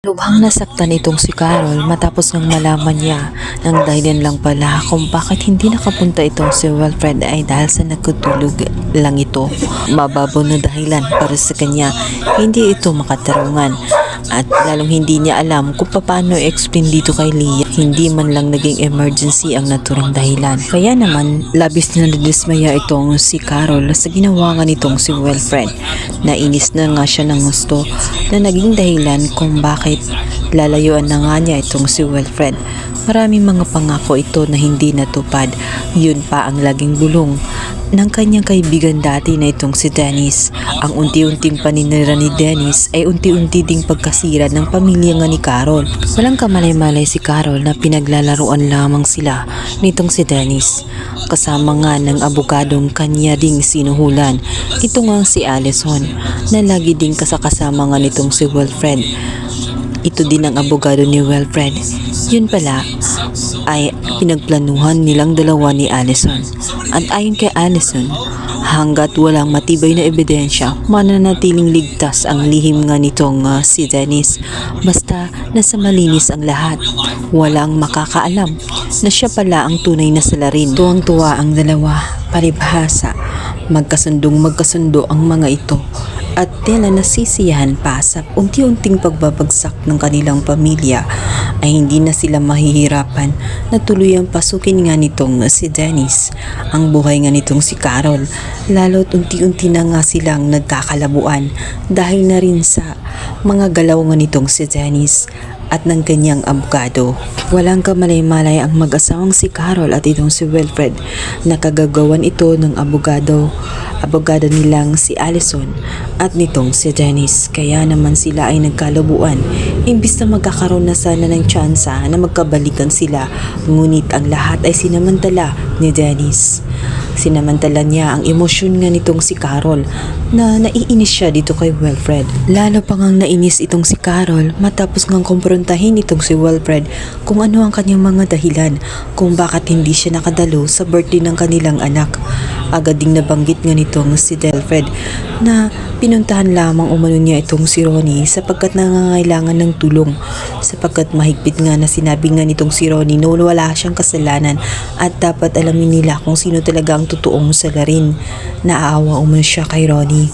Lubhang nasaktan itong si Carol matapos ngang malaman niya ng dahilan lang pala kung bakit hindi nakapunta itong si Wilfred ay dahil sa nagkutulog lang ito. Mababaw na dahilan para sa kanya hindi ito makatarungan at lalong hindi niya alam kung paano i-explain dito kay Leah. Hindi man lang naging emergency ang naturang dahilan. Kaya naman labis na nadismaya itong si Carol sa ginawa nga nitong si Wilfred. Nainis na nga siya ng gusto na naging dahilan kung bakit lalayuan na nga niya itong si Wilfred. Maraming mga pangako ito na hindi natupad. Yun pa ang laging bulong ng kanyang kaibigan dati na itong si Dennis. Ang unti-unting paninira ni Dennis ay unti-unti ding pagkasira ng pamilya nga ni Carol. Walang kamalay-malay si Carol na pinaglalaruan lamang sila nitong si Dennis. Kasama nga ng abogadong kanya ding sinuhulan. Ito nga si Allison na lagi ding kasakasama nga nitong si Wilfred. Ito din ang abogado ni Wilfred. Yun pala ay pinagplanuhan nilang dalawa ni Allison. At ayon kay Allison, hanggat walang matibay na ebidensya, mananatiling ligtas ang lihim nga nitong ah, si Dennis. Basta nasa malinis ang lahat. Walang makakaalam na siya pala ang tunay na salarin. Tuwang-tuwa ang dalawa, paribhasa. Magkasundong magkasundo ang mga ito at tila nasisiyahan pa sa unti-unting pagbabagsak ng kanilang pamilya ay hindi na sila mahihirapan na tuluyang pasukin nga nitong si Dennis. Ang buhay nga nitong si Carol lalo't unti-unti na nga silang nagkakalabuan dahil na rin sa mga galaw nga nitong si Dennis at ng kanyang abogado. Walang kamalay-malay ang mag-asawang si Carol at itong si Wilfred na kagagawan ito ng abogado. Abogado nilang si Allison at nitong si Dennis. Kaya naman sila ay nagkalabuan. Imbis na magkakaroon na sana ng tsansa na magkabalikan sila. Ngunit ang lahat ay sinamantala ni Dennis. Sinamantala niya ang emosyon nga nitong si Carol na naiinis siya dito kay Wilfred. Lalo pa ngang nainis itong si Carol matapos ngang kumprontahin itong si Wilfred kung ano ang kanyang mga dahilan kung bakit hindi siya nakadalo sa birthday ng kanilang anak. Agad ding nabanggit nga nitong si Delfred na pinuntahan lamang umano niya itong si Ronnie sapagkat nangangailangan ng tulong sapagkat mahigpit nga na sinabi nga nitong si Ronnie na wala siyang kasalanan at dapat alamin nila kung sino talaga ang totoong salarin. Naaawa umano siya kay Ronnie.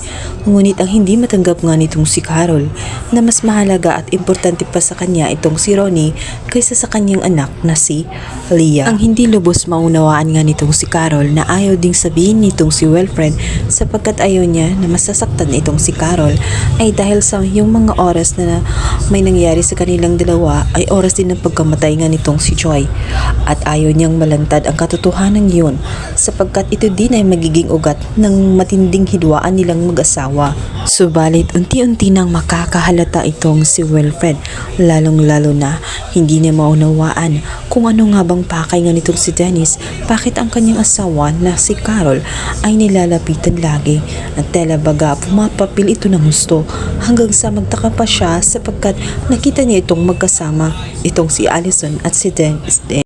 Ngunit ang hindi matanggap nga nitong si Carol na mas mahalaga at importante pa sa kanya itong si Ronnie kaysa sa kanyang anak na si Leah. Ang hindi lubos maunawaan nga nitong si Carol na ayaw ding sabihin nitong si Wilfred sapagkat ayaw niya na masasaktan itong si Carol ay dahil sa yung mga oras na may nangyari sa kanilang dalawa ay oras din ng pagkamatay nga nitong si Joy at ayaw niyang malantad ang katotohanan yun sapagkat ito din ay magiging ugat ng matinding hidwaan nilang mag-asawa. Subalit unti-unti nang makakahalata itong si Wilfred lalong lalo na hindi niya maunawaan kung ano nga bang pakay nga nitong si Dennis bakit ang kanyang asawa na si Carol ay nilalapitan lagi at tela baga pumapapil ito ng gusto hanggang sa magtaka pa siya sapagkat nakita niya itong magkasama itong si Allison at si Dennis.